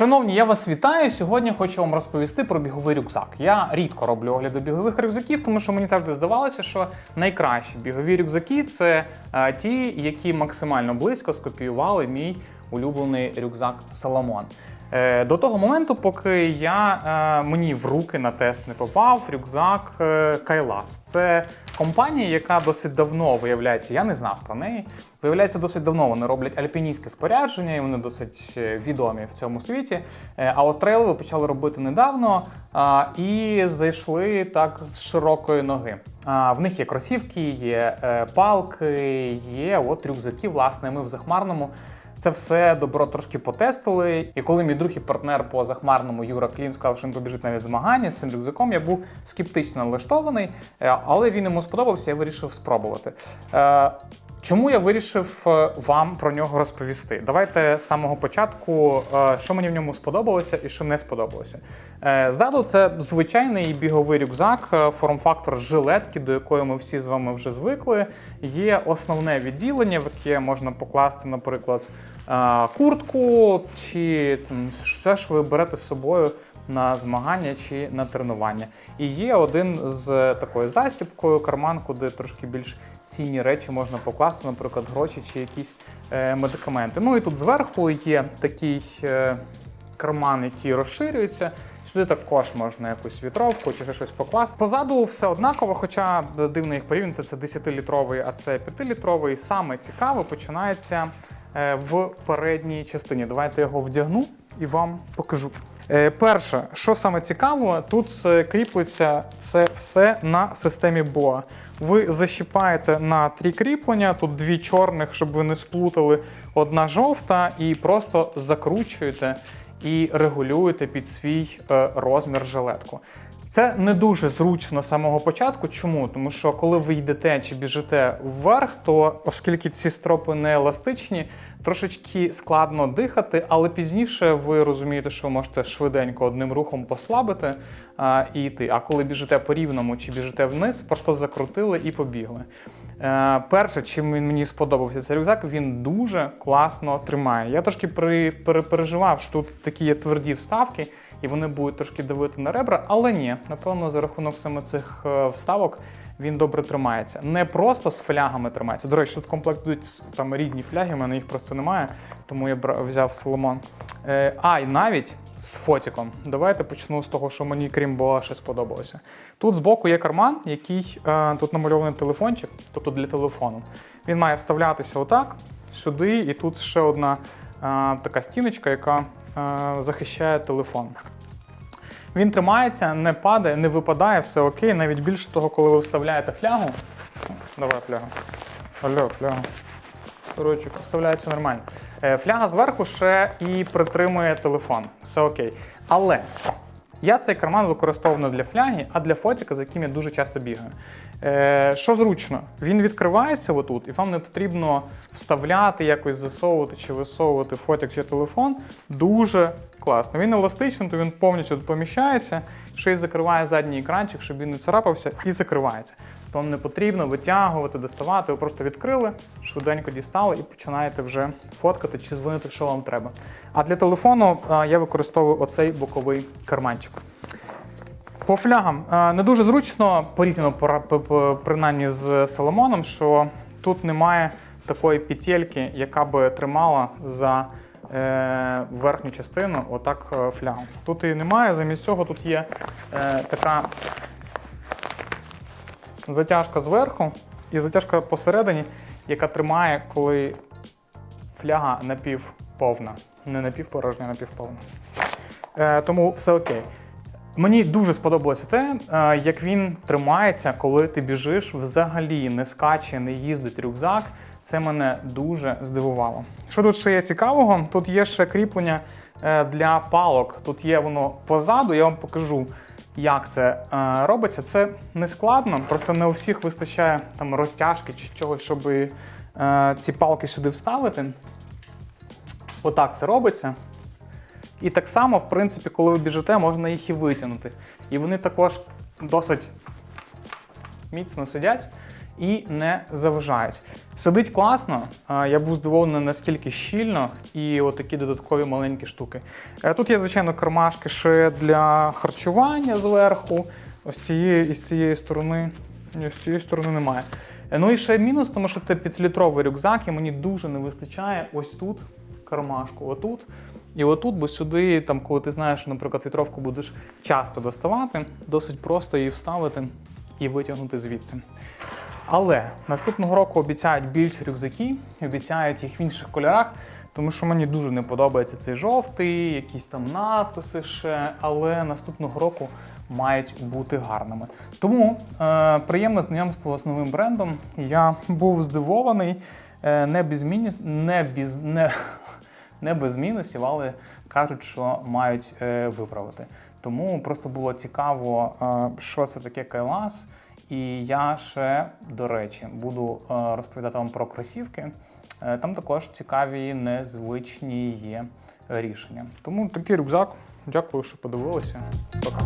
Шановні, я вас вітаю. Сьогодні хочу вам розповісти про біговий рюкзак. Я рідко роблю огляди бігових рюкзаків, тому що мені завжди здавалося, що найкращі бігові рюкзаки це е, ті, які максимально близько скопіювали мій улюблений рюкзак Соломон. Е, До того моменту, поки я е, мені в руки на тест не попав рюкзак е, Кайлас. Це компанія, яка досить давно виявляється, я не знав про неї. Виявляється, досить давно вони роблять альпіністське спорядження, і вони досить е, відомі в цьому світі. Е, А от трейли почали робити недавно і зайшли так з широкої ноги. В них є кросівки, є е, палки, є от рюкзаки. Власне, ми в захмарному. Це все добро трошки потестили. І коли мій друг і партнер по захмарному Юра Клін сказав, що він побіжить навіть змагання з цим рюкзаком, я був скептично налаштований, е, але він йому сподобався, я вирішив спробувати. Чому я вирішив е, вам про нього розповісти? Давайте з самого початку, е, що мені в ньому сподобалося і що не сподобалося. Е, Ззаду це звичайний біговий рюкзак, форм-фактор жилетки, до якої ми всі з вами вже звикли. Є основне відділення, в яке можна покласти, наприклад, куртку чи все, що ви берете з собою на змагання чи на тренування. І є один з такою застібкою, карман, куди трошки більш цінні речі можна покласти, наприклад, гроші чи якісь е, медикаменти. Ну і тут зверху є такий е, карман, який розширюється. Сюди також можна якусь вітровку чи щось покласти. Позаду все однаково, хоча е, дивно їх порівняти, це 10-літровий, а це 5-літровий. Саме цікаве починається е, в передній частині. Давайте його вдягну і вам покажу. Е, Перше, що саме цікаво, тут е, кріплиться це все на системі BOA. Ви защіпаєте на три кріплення, тут дві чорних, щоб ви не сплутали, одна жовта, і просто закручуєте і регулюєте під свій е, розмір жилетку. Це не дуже зручно з самого початку. Чому? Тому що коли ви йдете чи біжите вверх, то оскільки ці стропи не еластичні, трошечки складно дихати, але пізніше ви розумієте, що ви можете швиденько одним рухом послабити а, і йти. А коли біжите по рівному чи біжите вниз, просто закрутили і побігли. Е, перше, чим він мені сподобався цей рюкзак, він дуже класно тримає. Я трошки переживав, що тут такі є тверді вставки, і вони будуть трошки давити на ребра, але ні, напевно, за рахунок саме цих е, вставок він добре тримається. Не просто з флягами тримається. До речі, тут комплект йдуть там рідні фляги, в мене їх просто немає, тому я взяв Соломон. Е, а, і навіть з фотиком. Давайте почну з того, що мені крім була ще сподобалося. Тут збоку є карман, який е, тут намальований телефончик, тобто для телефону. Він має вставлятися отак, сюди, і тут ще одна е, така стіночка, яка е, захищає телефон. Він тримається, не падає, не випадає, все окей. Навіть більше того, коли ви вставляєте флягу. Давай флягу. Алло, флягу. Коротше, вставляється нормально. Е, Фляга зверху ще і притримує телефон. Все окей. Але я цей карман використовую не для фляги, а для фотика, з яким я дуже часто бігаю. Е, що зручно, він відкривається отут, і вам не потрібно вставляти, якось засовувати чи висовувати фотик чи телефон. Дуже класно. Він еластичний, то він повністю поміщається, ще й закриває задній екранчик, щоб він не царапався, і закривається. Вам не потрібно витягувати, доставати, ви просто відкрили, швиденько дістали і починаєте вже фоткати чи дзвонити, що вам треба. А для телефону я використовую оцей боковий карманчик. По флягам е, не дуже зручно, порівняно принаймні з Соломоном, що тут немає такої петельки, яка би тримала за е, верхню частину отак е, флягу. Тут її немає, замість цього тут є е, така затяжка зверху і затяжка посередині, яка тримає, коли фляга напівповна. Не напівпорожня, а напівповна. Е, тому все окей. Мені дуже сподобалося те, е, як він тримається, коли ти біжиш, взагалі не скаче, не їздить рюкзак. Це мене дуже здивувало. Що тут ще є цікавого? Тут є ще кріплення е, для палок. Тут є воно позаду, я вам покажу, як це е, робиться. Це не складно, проте не у всіх вистачає там розтяжки чи чогось, щоб е, ці палки сюди вставити. Отак це робиться. І так само, в принципі, коли ви біжите, можна їх і витягнути. І вони також досить міцно сидять і не заважають. Сидить класно. Я був здивований наскільки щільно, і отакі додаткові маленькі штуки. Е, Тут є, звичайно, кармашки ще для харчування зверху. Ось цієї і з цієї сторони. З цієї сторони немає. Е, Ну і ще мінус, тому що це п'ятилітровий рюкзак, і мені дуже не вистачає ось тут кармашку, отут. І отут, бо сюди, там, коли ти знаєш, що, наприклад, вітровку будеш часто доставати, досить просто її вставити і витягнути звідси. Але наступного року обіцяють більше рюкзаки, обіцяють їх в інших кольорах, тому що мені дуже не подобається цей жовтий, якісь там надписи ще, але наступного року мають бути гарними. Тому е, приємне знайомство з новим брендом. Я був здивований, е, не без мінус, не без не, не без мінусів, але кажуть, що мають е, виправити. Тому просто було цікаво, е, що це таке Кайлас. І я ще, до речі, буду е, розповідати вам про кросівки. Там також цікаві незвичні є рішення. Тому такий рюкзак. Дякую, що подивилися. Пока.